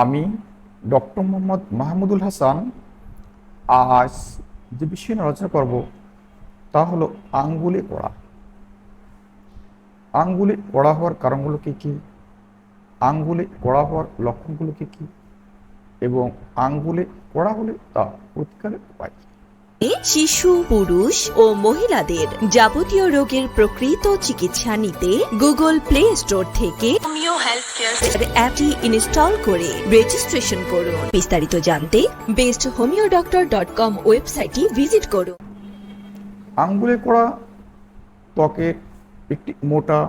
আমি ডক্টর মোহাম্মদ মাহমুদুল হাসান আজ যে বিষয়ে আলোচনা করব, তা হলো আঙ্গুলে পড়া আঙ্গুলে পড়া হওয়ার কারণগুলো কী? কী আঙ্গুলে পড়া হওয়ার লক্ষণগুলো কী? কী এবং আঙ্গুলে পড়া হলে তা প্রতিকারের উপায় কী? শিশু পুরুষ ও মহিলাদের যাবতীয় রোগের প্রকৃত চিকিৎসা নিতে গুগল প্লে স্টোর থেকে অ্যাপটি ইনস্টল করে রেজিস্ট্রেশন করুন। বিস্তারিত জানতে best homeo doctor dot com ওয়েবসাইটটি ভিজিট করুন। আঙ্গুলে করা ত্বকের একটি মোটা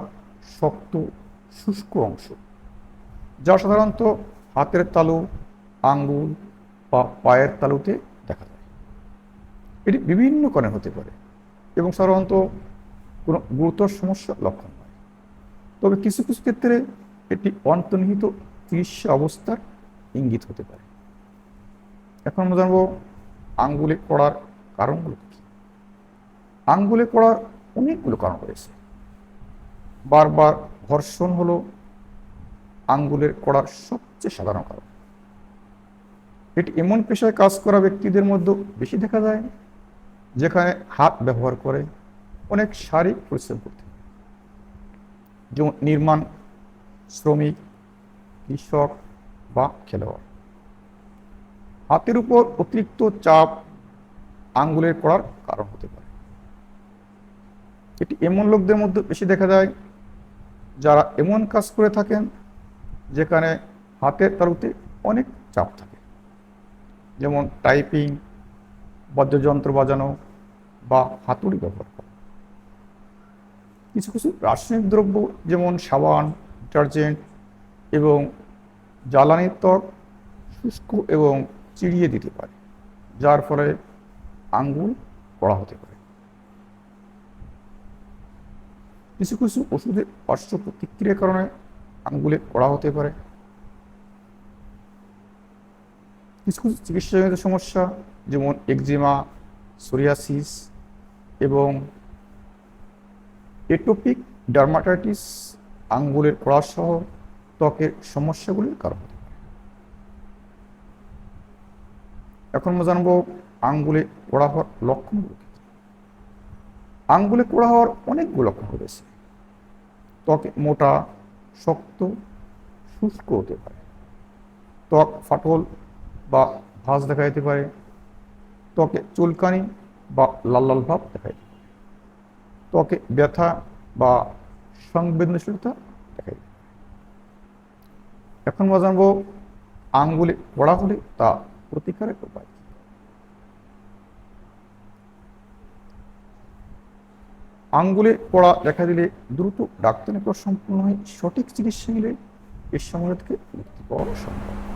শক্ত শুষ্ক অংশ যা সাধারণত হাতের তালু আঙ্গুল বা পায়ের তালুতে এটি বিভিন্ন কারণে হতে পারে এবং সাধারণত কোনো গুরুতর সমস্যা লক্ষণ নয়। তবে কিছু কিছু ক্ষেত্রে এটি অন্তর্নিহিত চিকিৎসা অবস্থার ইঙ্গিত হতে পারে। এখন আমরা জানব আঙ্গুলে পড়ার কারণগুলো কী? আঙ্গুলে পড়ার অনেকগুলো কারণ রয়েছে। বারবার ঘর্ষণ হলো আঙ্গুলের কড়ার সবচেয়ে সাধারণ কারণ। এটি এমন পেশায় কাজ করা ব্যক্তিদের মধ্যে বেশি দেখা যায় যেখানে হাত ব্যবহার করে অনেক শারীরিক পরিশ্রম করতে যেমন নির্মাণ, শ্রমিক, কৃষক বা খেলোয়াড়। হাতের উপর অতিরিক্ত চাপ আঙ্গুলের পড়ার কারণ হতে পারে। এটি এমন লোকদের মধ্যে বেশি দেখা যায় যারা এমন কাজ করে থাকেন যেখানে হাতের তালুতে অনেক চাপ থাকে। যেমন টাইপিং বাদ্যযন্ত্র বাজানো বা হাতুড়ি ব্যবহার করা। কিছু কিছু রাসায়নিক দ্রব্য যেমন সাবান, ডিটারজেন্ট এবং জ্বালানির ত্বক শুষ্ক এবং চিড়িয়ে দিতে পারে, যার ফলে আঙ্গুল কড়া হতে পারে। কিছু কিছু ওষুধের পার্শ্ব প্রতিক্রিয়ার কারণে আঙ্গুলে কড়া হতে পারে কিছু চিকিৎসাজনিত সমস্যা, যেমন একজিমা সোরিয়াসিস এবং এটোপিক ডার্মাটাইটিস আঙ্গুলের কড়া সহ ত্বকের সমস্যাগুলির কারণ। হতে পারে এখন আমরা জানব আঙ্গুলে কড়া হওয়ার লক্ষণগুলো আঙ্গুলে কোড়া হওয়ার অনেকগুলো লক্ষণ রয়েছে। ত্বকে মোটা, শক্ত, শুষ্ক হতে পারে। ত্বক ফাটল বা ভাঁজ দেখা যেতে পারে, ত্বকে চুলকানি বা লাল লাল ভাব দেখা যেতে পারে। ত্বকে ব্যথা বা সংবেদনশীলতা দেখা যেতে পারে। এখন আমরা জানব আঙ্গুলে পড়া হলে তা প্রতিকারের উপায় আঙ্গুলে পড়া দেখা দিলে দ্রুত ডাক্তারি পর সম্পূর্ণ হয় সঠিক চিকিৎসা নিলে এর সময় থেকে মুক্তি পাওয়া সম্ভব।